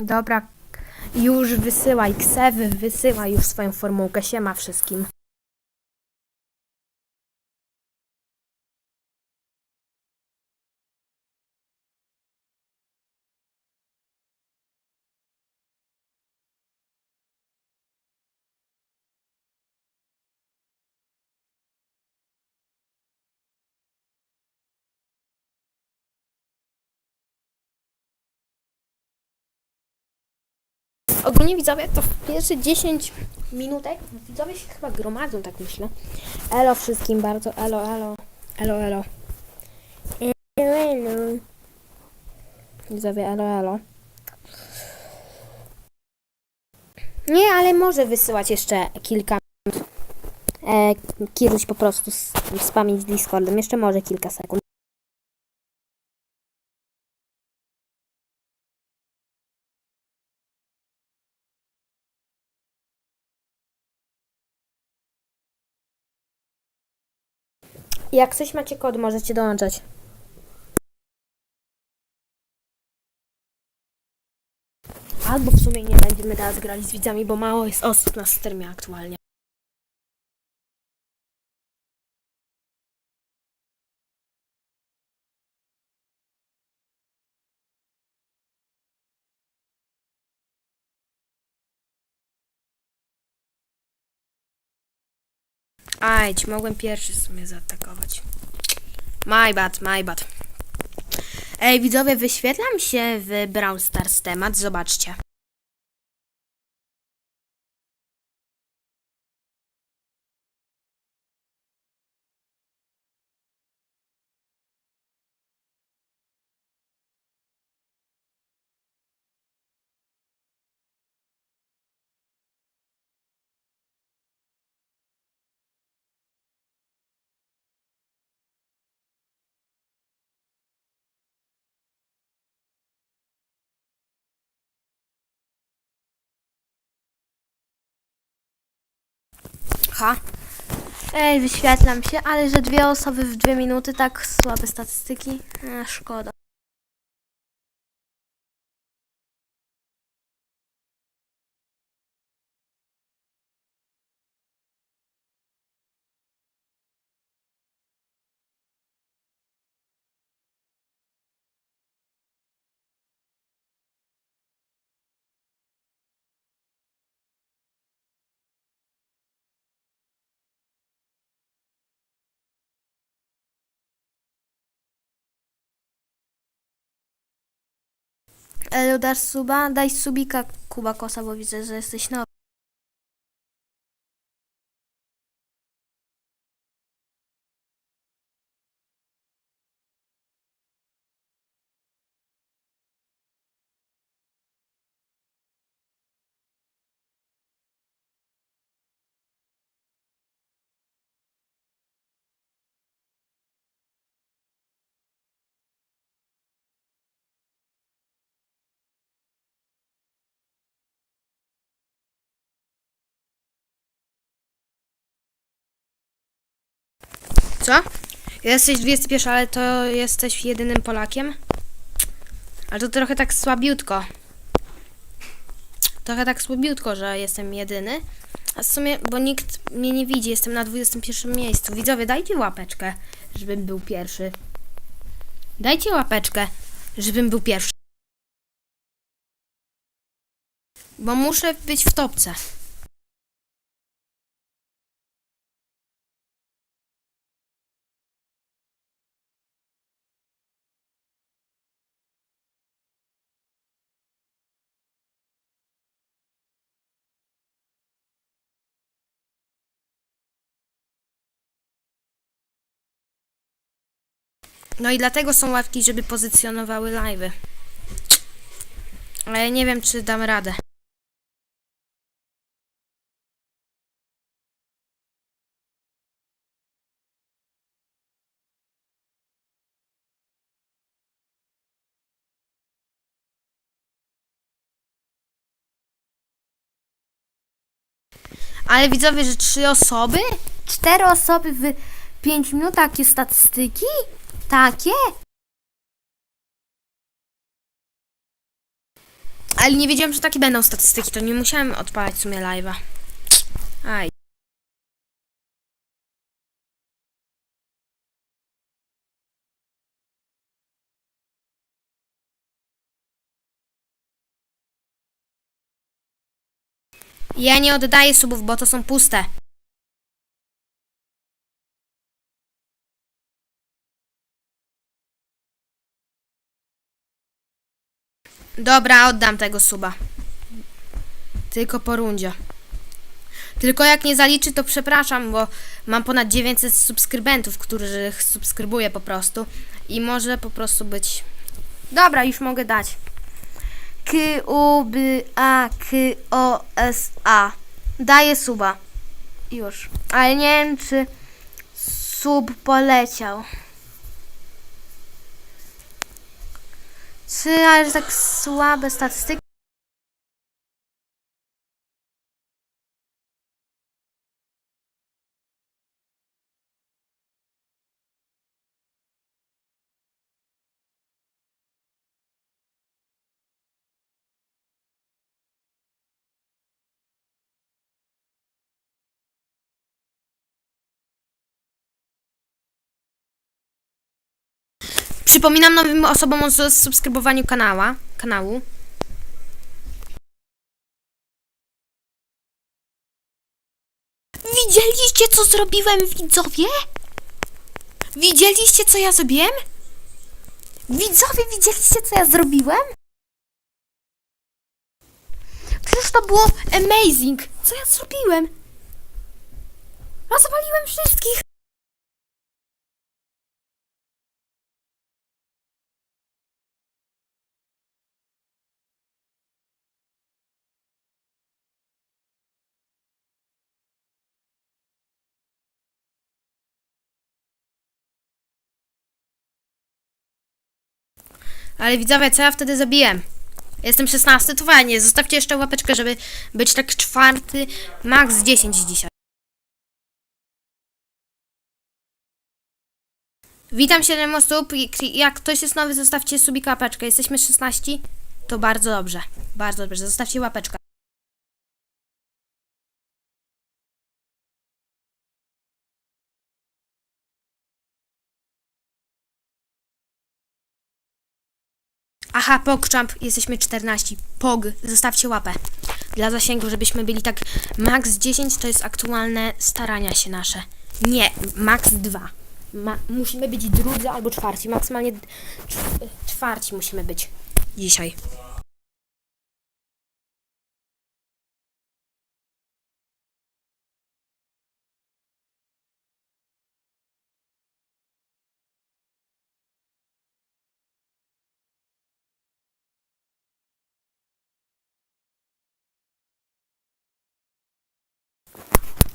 Dobra, już wysyłaj ksewy, wysyłaj już swoją formułkę. Siema wszystkim. Ogólnie widzowie to w pierwsze 10 minutek widzowie się chyba gromadzą, tak myślę. Elo wszystkim bardzo, elo, elo, elo, elo. Elo, elo. Widzowie, elo, elo. Nie, ale może wysyłać jeszcze kilka. E, Kiruś po prostu spamić Discordem. Jeszcze może kilka sekund. Jak coś macie kod, możecie dołączać. Albo w sumie nie będziemy teraz grali z widzami, bo mało jest osób na streamie aktualnie. Ajdź, mogłem pierwszy w sumie zaatakować. My bad, my bad. Ej, widzowie, wyświetlam się w Brawl Stars temat, zobaczcie. Ha. Ej, wyświetlam się, ale że dwie osoby w dwie minuty, tak słabe statystyki. E, szkoda. Elu, dasz suba? Daj subika, Kuba Kosa, bo widzę, że jesteś nowy. Co? Jesteś 21, ale to jesteś jedynym Polakiem? Ale to trochę tak słabiutko. Trochę tak słabiutko, że jestem jedyny. A w sumie, bo nikt mnie nie widzi, jestem na 21 miejscu. Widzowie, dajcie łapeczkę, żebym był pierwszy. Dajcie łapeczkę, żebym był pierwszy. Bo muszę być w topce. No i dlatego są łapki, żeby pozycjonowały live'y. Ale nie wiem, czy dam radę. Ale widzowie, że trzy osoby? Cztery osoby w 5 minut? Takie statystyki? Takie? Ale nie wiedziałem, że takie będą statystyki, to nie musiałem odpalać w sumie live'a. Aj. Ja nie oddaję subów, bo to są puste. Dobra, oddam tego suba. Tylko po rundzie. Tylko jak nie zaliczy, to przepraszam, bo mam ponad 900 subskrybentów, których subskrybuję po prostu. I może po prostu być... Dobra, już mogę dać. K, U, B, A, K, O, S, A. Daję suba. Już. Ale nie wiem, czy sub poleciał. Czy ale tak słabe statystyki? Przypominam nowym osobom o subskrybowaniu kanała, kanału. Widzieliście, co zrobiłem, widzowie? Widzieliście, co ja zrobiłem? Widzowie, widzieliście, co ja zrobiłem? Przecież to było amazing! Co ja zrobiłem? Rozwaliłem wszystkich! Ale widzowie, co ja wtedy zabiłem? Jestem 16, to fajnie. Zostawcie jeszcze łapeczkę, żeby być tak czwarty, max 10 dzisiaj. Witam 7 osób. Jak- ktoś jest nowy, zostawcie subika łapeczkę. Jesteśmy 16, to bardzo dobrze. Bardzo dobrze. Zostawcie łapeczkę. Aha, PogChamp, jesteśmy 14. Pog, zostawcie łapę. Dla zasięgu, żebyśmy byli tak max 10, to jest aktualne starania się nasze. Nie, max 2. Ma, musimy być drudzy albo czwarci. Maksymalnie czwarci musimy być dzisiaj.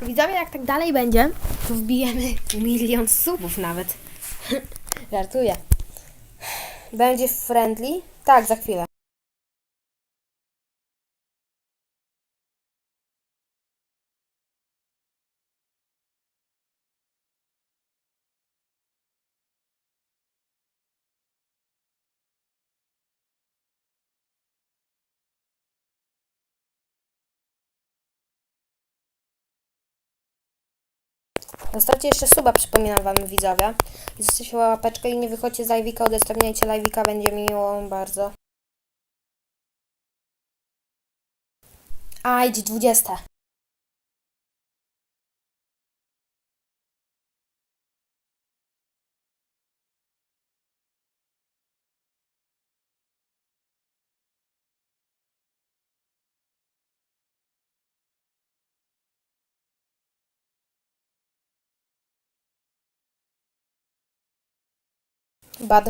Widzowie, jak tak dalej będzie, to wbijemy milion subów nawet. Żartuję. Będzie friendly? Tak, za chwilę. Zostawcie jeszcze suba, przypominam wam widzowie. I zostawcie łapeczkę i nie wychodźcie z live'ika, udostępniajcie live'ika, będzie mi miło bardzo. A, idź 20. Bad.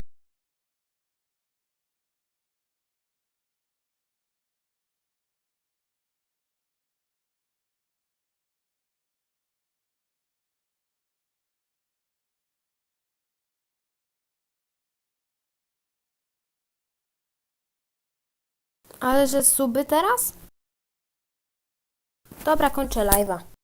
Ale że suby teraz? Dobra, kończę live'a.